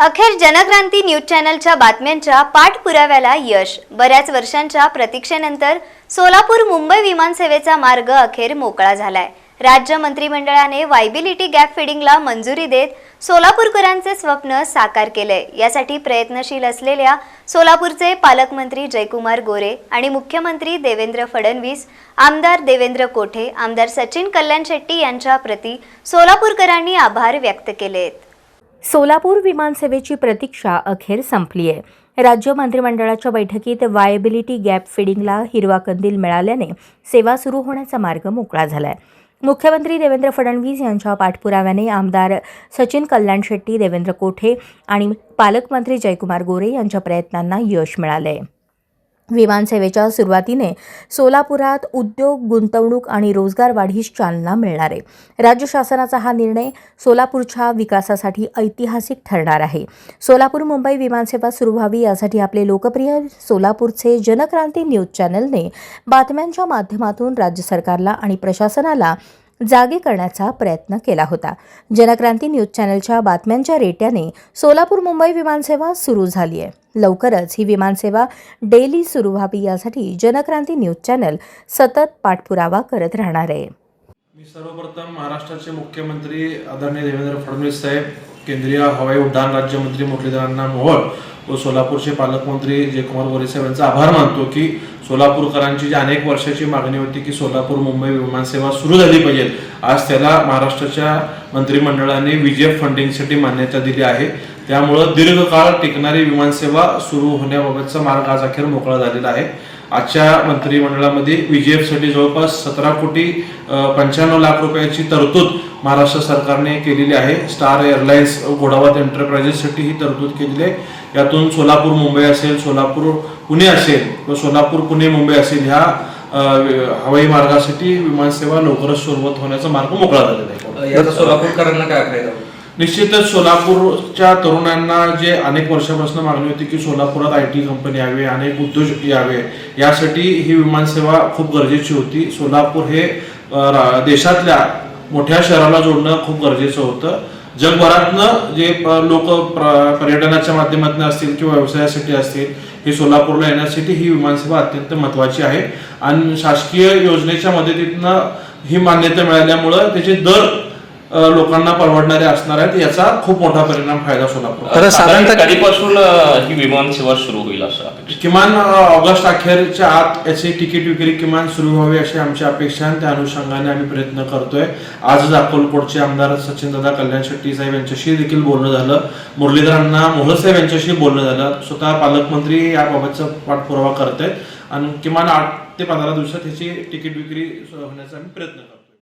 अखेर जनक्रांती न्यूज चॅनलच्या बातम्यांच्या पाठपुराव्याला यश. बऱ्याच वर्षांच्या प्रतीक्षेनंतर सोलापूर मुंबई विमानसेवेचा मार्ग अखेर मोकळा झालाय. राज्य मंत्रिमंडळाने वायबिलिटी गॅप फिडिंगला मंजुरी देत सोलापूरकरांचे स्वप्न साकार केले. यासाठी प्रयत्नशील असलेल्या सोलापूरचे पालकमंत्री जयकुमार गोरे आणि मुख्यमंत्री देवेंद्र फडणवीस आमदार देवेंद्र कोठे आमदार सचिन कल्याण शेट्टी यांच्या प्रती सोलापूरकरांनी आभार व्यक्त केलेत. सोलापूर विमानसेवेची प्रतीक्षा अखेर संपली आहे. राज्य मंत्रिमंडळाच्या बैठकीत वायबिलिटी गॅप फिडिंगला हिरवा कंदील मिळाल्याने सेवा सुरू होण्याचा मार्ग मोकळा झाला आहे मुख्यमंत्री देवेंद्र फडणवीस यांच्या पाठपुराव्याने आमदार सचिन कल्याण शेट्टी देवेंद्र कोठे आणि पालकमंत्री जयकुमार गोरे यांच्या प्रयत्नांना यश मिळालं आहे विमानसेवेच्या सुरुवातीने सोलापुरात उद्योग गुंतवणूक आणि रोजगार वाढीस चालना मिळणार आहे. राज्य शासनाचा हा निर्णय सोलापूरच्या विकासासाठी ऐतिहासिक ठरणार आहे. सोलापूर मुंबई विमानसेवा सुरू व्हावी यासाठी आपले लोकप्रिय सोलापूरचे जनक्रांती न्यूज चॅनलने बातम्यांच्या माध्यमातून राज्य सरकारला आणि प्रशासनाला जागे करण्याचा प्रयत्न केला होता. जनक्रांती न्यूज चॅनलच्या बातम्यांच्या रेट्याने सोलापूर मुंबई विमानसेवा सुरू झाली आहे. लवकरच ही विमानसेवा डेली सुरू व्हावी यासाठी जनक्रांती न्यूज चॅनल सतत पाठपुरावा करत राहणार आहे. मी सर्वप्रथम महाराष्ट्राचे मुख्यमंत्री आदरणीय देवेंद्र फडणवीस साहेब केंद्रीय हवाई उड्डाण राज्यमंत्री मुरलीधरांना मोहोळ व सोलापूरचे पालकमंत्री जयकुमार गोरे साहेब यांचा आभार मानतो की सोलापूरकरांची जी अनेक वर्षाची मागणी होती की सोलापूर मुंबई विमानसेवा सुरू झाली पाहिजे आज त्याला महाराष्ट्राच्या मंत्रिमंडळाने विजय फंडिंगसाठी मान्यता दिली आहे. त्यामुळं दीर्घकाळ टिकणारी विमानसेवा सुरू होण्याबाबतचा मार्ग आज अखेर मोकळा झालेला आहे. आजच्या मंत्रिमंडळामध्ये VGF जवळपास सतरा कोटी पंच्याण्णव लाख रुपयाची तरतूद महाराष्ट्र सरकारने केलेली आहे. स्टार एअरलाइन्स घोडावत एंटरप्राइजेससाठी ही तरतूद केलेली आहे. यातून सोलापूर मुंबई असेल सोलापूर पुणे असेल व सोलापूर पुणे मुंबई असेल ह्या हवाई मार्गासाठी विमानसेवा लवकरच सुरुवात होण्याचा मार्ग मोकळा झालेला आहे. सोलापूरकरांना काय फायदा? निश्चितच सोलापूरच्या तरुणांना जे अनेक वर्षापासून मागणी होती की सोलापुरात आय टी कंपनी यावे अनेक उद्योजक यावे यासाठी ही विमानसेवा खूप गरजेची होती. सोलापूर हे देशातल्या मोठ्या शहराला जोडणं खूप गरजेचं होतं. जगभरातनं जे लोक पर्यटनाच्या माध्यमातून असतील किंवा व्यवसायासाठी असतील हे सोलापूरला येण्यासाठी ही विमानसेवा अत्यंत महत्वाची आहे. आणि शासकीय योजनेच्या मदतीतनं ही मान्यता मिळाल्यामुळं त्याचे दर लोकांना परवडणारे असणार आहेत याचा खूप मोठा परिणाम फायदा सोलापूर तर साधारण साधारणतः- कधीपासून ही विमान सेवा सुरू होईल असं किमान ऑगस्ट अखेरच्या आत याची तिकीट विक्री किमान सुरू व्हावी अशी आमची अपेक्षा आहे. आणि त्या अनुषंगाने आम्ही प्रयत्न करतोय. आजच अक्कलकोटचे आमदार सचिनदादा कल्याण शेट्टी साहेब यांच्याशी देखील बोलणं झालं. मुरलीधरांना मोहळ साहेब यांच्याशी बोलणं झालं. स्वतः पालकमंत्री याबाबतचा पाठपुरावा करत आहेत आणि किमान आठ ते पंधरा दिवसात ह्याची तिकीट विक्री होण्याचा आम्ही प्रयत्न करतो